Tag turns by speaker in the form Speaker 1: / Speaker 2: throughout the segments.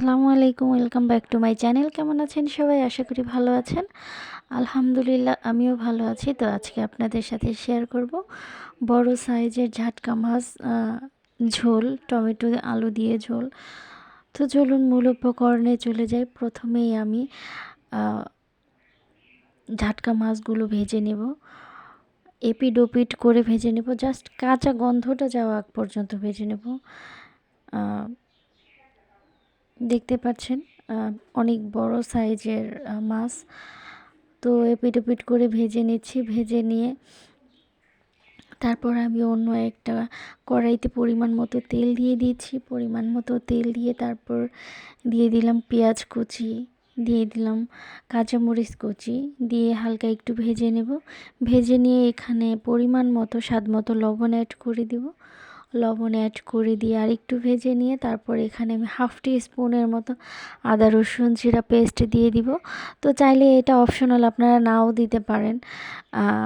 Speaker 1: আসসালামু আলাইকুম, welcome back to my channel. কেমন আছেন সবাই? আশা করি ভালো আছেন। আলহামদুলিল্লাহ, আমিও ভালো আছি। তো আজকে আপনাদের সাথে শেয়ার করব। বড় সাইজের ঝাটকা মাছ ঝোল, টমেটো, আলু দিয়ে ঝোল। তো চলুন মূল উপকরণে চলে যাই। প্রথমেই আমি ঝাটকা মাছগুলো ভেজে নেব। এপিড ওপিড করে ভেজে নেব। জাস্ট কাঁচা গন্ধটা যাওয়া আগ পর্যন্ত ভেজে নেব। দেখতে পাচ্ছেন অনেক বড় সাইজের মাছ। তো এপিট ওপিট করে ভেজে নিচ্ছি, ভেজে নিয়ে তারপর আমি অন্য একটা কড়াইতে পরিমাণ মতো তেল দিয়ে দিয়েছি। পরিমাণ মতো তেল দিয়ে তারপর দিয়ে দিলাম পেঁয়াজ কুচি, দিয়ে দিলাম কাঁচামরিচ কুচি, দিয়ে হালকা একটু ভেজে নেব। ভেজে নিয়ে এখানে পরিমাণ মতো, স্বাদ মতো লবণ অ্যাড করে দেব। লবণ অ্যাড করে দিয়ে আর একটু ভেজে নিয়ে তারপর এখানে আমি হাফ টি স্পুনের মতো আদা, রসুন, জিরা পেস্ট দিয়ে দিব। তো চাইলে এটা অপশনাল আপনারা নাও দিতে পারেন।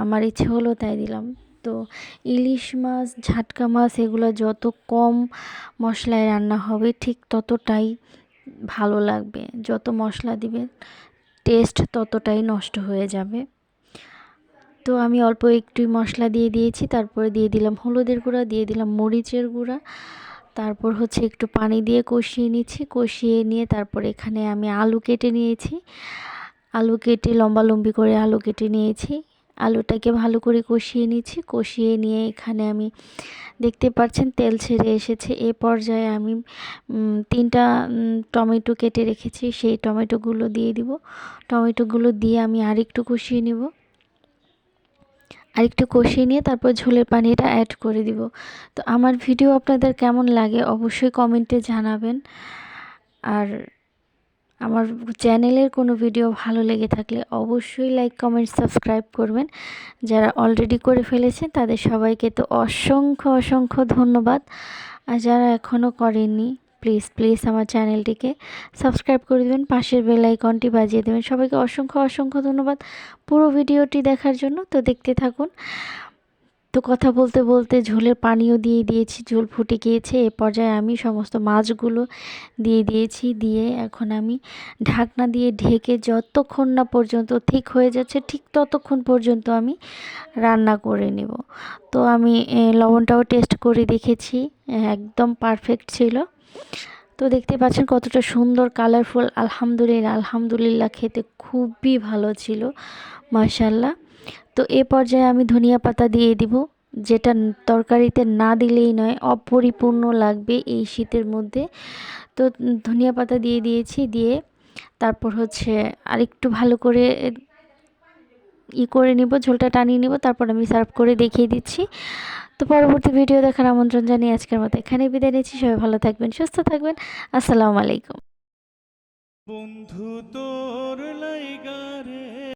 Speaker 1: আমার ইচ্ছে হলো তাই দিলাম। তো ইলিশ মাছ, ঝাটকা মাছ এগুলো যত কম মশলায় রান্না হবে ঠিক ততটাই ভালো লাগবে। যত মশলা দিবেন টেস্ট ততটাই নষ্ট হয়ে যাবে। তো আমি অল্প একটু মশলা দিয়ে দিয়েছি, তারপরে দিয়ে দিলাম হলুদের গুঁড়া, দিয়ে দিলাম মরিচের গুঁড়া, তারপর হচ্ছে একটু পানি দিয়ে কষিয়ে নিচ্ছি, কষিয়ে নিয়ে তারপর এখানে আমি আলু কেটে নিয়েছি, আলু কেটে লম্বা লম্বি করে আলু কেটে নিয়েছি, আলুটাকে ভালো করে কষিয়ে নিচ্ছি, কষিয়ে নিয়ে এখানে আমি, দেখতে পাচ্ছেন তেল ছেড়ে এসেছে, এ পর্যায়ে আমি তিনটা টমেটো কেটে রেখেছি, সেই টমেটোগুলো দিয়ে দিব, টমেটোগুলো দিয়ে আমি আরেকটু কষিয়ে নেব। আর একটু কষিয়ে নিয়ে তারপর ঝোলের পানিটা অ্যাড করে দিব। তো আমার ভিডিও আপনাদের কেমন লাগে অবশ্যই কমেন্টে জানাবেন। আর আমার চ্যানেলের কোনো ভিডিও ভালো লেগে থাকলে অবশ্যই লাইক কমেন্ট সাবস্ক্রাইব করবেন। যারা অলরেডি করে ফেলেছেন তাদের সবাইকে তো অসংখ্য অসংখ্য ধন্যবাদ। আর যারা এখনও করেননি প্লিজ প্লিজ আমার চ্যানেলটিকে সাবস্ক্রাইব করে দেবেন, পাশের বেল আইকনটি বাজিয়ে দেবেন। সবাইকে অসংখ্য অসংখ্য ধন্যবাদ পুরো ভিডিওটি দেখার জন্য। তো দেখতে থাকুন। তো কথা বলতে বলতে ঝোলের পানিও দিয়ে দিয়েছি, ঝোল ফুটে গিয়েছে। এ পর্যায়ে আমি সমস্ত মাছগুলো দিয়ে দিয়েছি, দিয়ে এখন আমি ঢাকনা দিয়ে ঢেকে যতক্ষণ না পর্যন্ত ঠিক হয়ে যাচ্ছে, ঠিক ততক্ষণ পর্যন্ত আমি রান্না করে নেব। তো আমি লবণটাও টেস্ট করে দেখেছি, একদম পারফেক্ট ছিল। তো দেখতে পাচ্ছেন কতটা সুন্দর, কালারফুল, আলহামদুলিল্লাহ আলহামদুলিল্লাহ, খেতে খুবই ভালো ছিল মাশাল্লাহ তো এ পর্যায়ে আমি ধনিয়া পাতা দিয়ে দিব, যেটা তরকারিতে না দিলেই নয়, অপরিপূর্ণ লাগবে এই শীতের মধ্যে। তো ধনিয়া পাতা দিয়ে দিয়েছি, দিয়ে তারপর হচ্ছে আরেকটু ভালো করে ই করে নিব, ঝোলটা টানিয়ে নিব, তারপর আমি সার্ভ করে দেখিয়ে দিচ্ছি। তো পরবর্তী ভিডিও দেখার আমন্ত্রণ জানিয়ে আজকের মতো এখানে বিদায় নিচ্ছি, সবাই ভালো থাকবেন, সুস্থ থাকবেন, আসসালামু আলাইকুম। বন্ধু তোর